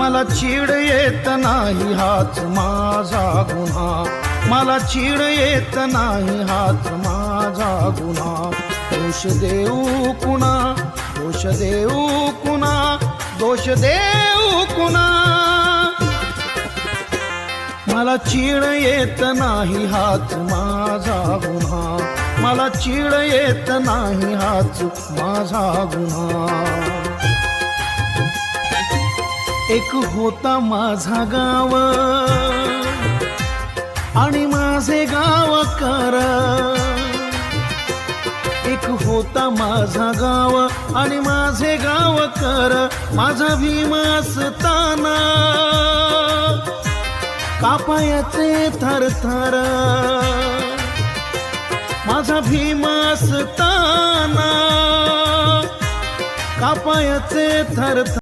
मला चीड येत नाही हाच माझा गुन्हा. मला चीड येत नाही हाच माझा गुन्हा. दोष देऊ कुणा? दोष देऊ कुणा? दोष देऊ कुणा? मला चीड येत नाही हाच माझा गुन्हा. मला चीड येत नाही हाच माझा गुन्हा. एक होता माझा गाव. आणि माझे गाव कर एक होता माझा गाव आणि माझे गाव कर माझा भीमा असताना कापायाचे थर थर. माझा भीमा असताना कापायाचे थर.